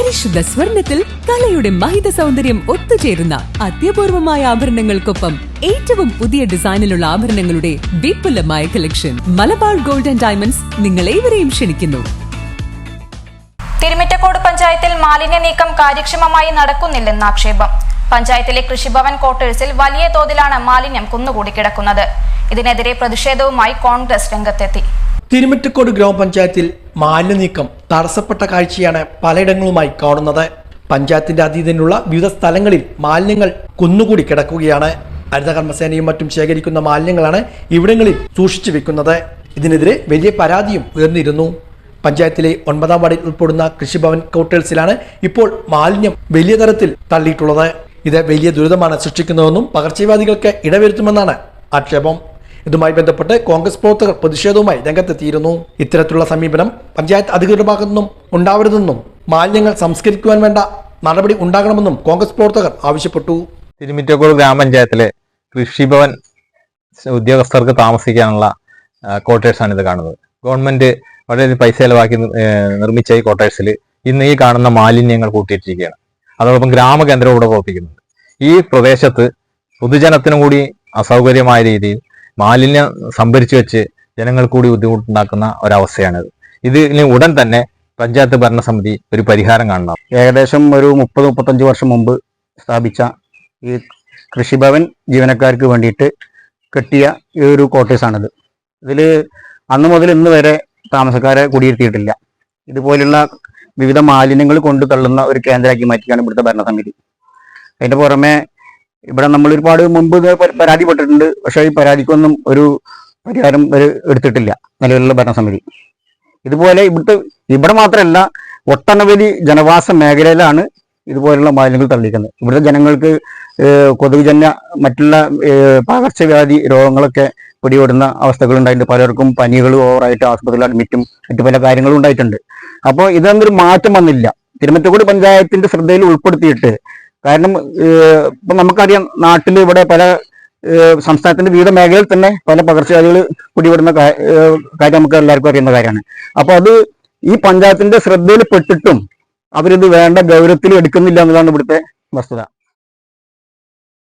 പരിശുദ്ധ സ്വർണത്തിൽ കലയുടെ മഹിത സൗന്ദര്യം ഒത്തുചേരുന്ന അത്യപൂർവമായ ആഭരണങ്ങൾക്കൊപ്പം ഏറ്റവും പുതിയ ഡിസൈനിലുള്ള ആഭരണങ്ങളുടെ വിപുലമായ collection Malabar gold and diamonds നിങ്ങൾ ഏവരെയും ക്ഷണിക്കുന്നു. തിരുമിറ്റക്കോട് പഞ്ചായത്തിൽ മാലിന്യ നീക്കം കാര്യക്ഷമമായി നടക്കുന്നില്ലെന്ന് ആക്ഷേപം. പഞ്ചായത്തിലെ കൃഷിഭവൻ ക്വാർട്ടേഴ്സിൽ വലിയ തോതിലാണ് മാലിന്യം കുന്നുകൂടി കിടക്കുന്നത്. ഇതിനെതിരെ പ്രതിഷേധവുമായി കോൺഗ്രസ് രംഗത്തെത്തി. തിരുമിറ്റക്കോട് ഗ്രാമപഞ്ചായത്തിൽ മാലിന്യ നീക്കം തടസ്സപ്പെട്ട കാഴ്ചയാണ് പലയിടങ്ങളുമായി കാണുന്നത്. പഞ്ചായത്തിന്റെ അതീതനുള്ള വിവിധ സ്ഥലങ്ങളിൽ മാലിന്യങ്ങൾ കുന്നുകൂടി കിടക്കുകയാണ്. ഹരിത കർമ്മസേനയും മറ്റും ശേഖരിക്കുന്ന മാലിന്യങ്ങളാണ് ഇവിടങ്ങളിൽ സൂക്ഷിച്ചു വെക്കുന്നത്. ഇതിനെതിരെ വലിയ പരാതിയും ഉയർന്നിരുന്നു. പഞ്ചായത്തിലെ ഒൻപതാം വാർഡിൽ ഉൾപ്പെടുന്ന കൃഷിഭവൻ ക്വാർട്ടേഴ്സിലാണ് ഇപ്പോൾ മാലിന്യം വലിയ തരത്തിൽ തള്ളിയിട്ടുള്ളത്. ഇത് വലിയ ദുരിതമാണ് സൃഷ്ടിക്കുന്നതെന്നും പകർച്ചവ്യാധികൾക്ക് ഇടവരുത്തുമെന്നാണ് ആക്ഷേപം. ഇതുമായി ബന്ധപ്പെട്ട് കോൺഗ്രസ് പ്രവർത്തകർ പ്രതിഷേധവുമായി രംഗത്തെത്തിയിരുന്നു. ഇത്തരത്തിലുള്ള സമീപനം പഞ്ചായത്ത് അധികൃതരുടെ ഭാഗത്തുനിന്നും ഉണ്ടാവരുതെന്നും മാലിന്യങ്ങൾ സംസ്കരിക്കുവാൻ വേണ്ട നടപടി ഉണ്ടാകണമെന്നും കോൺഗ്രസ് പ്രവർത്തകർ ആവശ്യപ്പെട്ടു. തിരുമിറ്റക്കൂർ ഗ്രാമപഞ്ചായത്തിലെ കൃഷിഭവൻ ഉദ്യോഗസ്ഥർക്ക് താമസിക്കാനുള്ള ക്വാർട്ടേഴ്സാണ് ഇത് കാണുന്നത്. ഗവൺമെന്റ് വളരെ പൈസ ചെലവാക്കി നിർമ്മിച്ച ഈ ക്വാർട്ടേഴ്സിൽ ഇന്ന് ഈ കാണുന്ന മാലിന്യങ്ങൾ കൂട്ടിയിട്ടിരിക്കുകയാണ്. അതോടൊപ്പം ഗ്രാമകേന്ദ്രം ഇവിടെ പ്രവർത്തിക്കുന്നുണ്ട്. ഈ പ്രദേശത്ത് പൊതുജനത്തിനും കൂടി അസൗകര്യമായ രീതിയിൽ മാലിന്യം സംഭരിച്ചു വെച്ച് ജനങ്ങൾ കൂടി ബുദ്ധിമുട്ടുണ്ടാക്കുന്ന ഒരവസ്ഥയാണിത്. ഇതിന് ഉടൻ തന്നെ പഞ്ചായത്ത് ഭരണസമിതി ഒരു പരിഹാരം കാണണം. ഏകദേശം ഒരു മുപ്പത് മുപ്പത്തഞ്ച് വർഷം മുമ്പ് സ്ഥാപിച്ച ഈ കൃഷിഭവൻ ജീവനക്കാർക്ക് വേണ്ടിയിട്ട് കെട്ടിയ ഈ ഒരു ക്വാർട്ടേഴ്സാണിത്. ഇതിൽ അന്ന് മുതൽ ഇന്ന് വരെ താമസക്കാരെ കുടിയിരുത്തിയിട്ടില്ല. ഇതുപോലുള്ള വിവിധ മാലിന്യങ്ങൾ കൊണ്ടു തള്ളുന്ന ഒരു കേന്ദ്രമാക്കി മാറ്റിയാണ് ഇവിടുത്തെ ഭരണസമിതി. അതിന്റെ പുറമെ ഇവിടെ നമ്മൾ ഒരുപാട് മുൻപ് പരാതിപ്പെട്ടിട്ടുണ്ട്. പക്ഷേ ഈ പരാതിക്കൊന്നും ഒരു പരിഹാരം വരെ എടുത്തിട്ടില്ല. നിലവിലുള്ള ഭരണസമിതി. ഇതുപോലെ ഇവിടുത്തെ ഇവിടെ മാത്രമല്ല ഒട്ടനവധി ജനവാസ മേഖലയിലാണ് ഇതുപോലുള്ള മാലിന്യങ്ങൾ തള്ളിക്കുന്നത് ഇവിടുത്തെ ജനങ്ങൾക്ക് കൊതുകുജന്യ മറ്റുള്ള പകർച്ചവ്യാധി രോഗങ്ങളൊക്കെ പിടിപെടുന്ന അവസ്ഥകൾ ഉണ്ടായിട്ടുണ്ട് പലർക്കും പനികൾ ഓവറായിട്ട് ആശുപത്രിയിൽ അഡ്മിറ്റും മറ്റു പല കാര്യങ്ങളും ഉണ്ടായിട്ടുണ്ട്. അപ്പോൾ ഇതൊന്നൊരു മാറ്റം വന്നില്ല. തിരുമറ്റക്കോട് പഞ്ചായത്തിന്റെ ശ്രദ്ധയിൽ ഉൾപ്പെടുത്തിയിട്ട് കാരണം ഇപ്പം നമുക്കറിയാം നാട്ടിൽ ഇവിടെ പല സംസ്ഥാനത്തിന്റെ വിവിധ മേഖലയിൽ തന്നെ പല പകർച്ചവ്യാധികൾ പിടിപെടുന്ന കാര്യം നമുക്ക് എല്ലാവർക്കും അറിയുന്ന കാര്യമാണ്. അപ്പോൾ അത് ഈ പഞ്ചായത്തിന്റെ ശ്രദ്ധയിൽ പെട്ടിട്ടും അവരിത് വേണ്ട ഗൗരവത്തിൽ എടുക്കുന്നില്ല എന്നതാണ് ഇവിടുത്തെ വസ്തുത.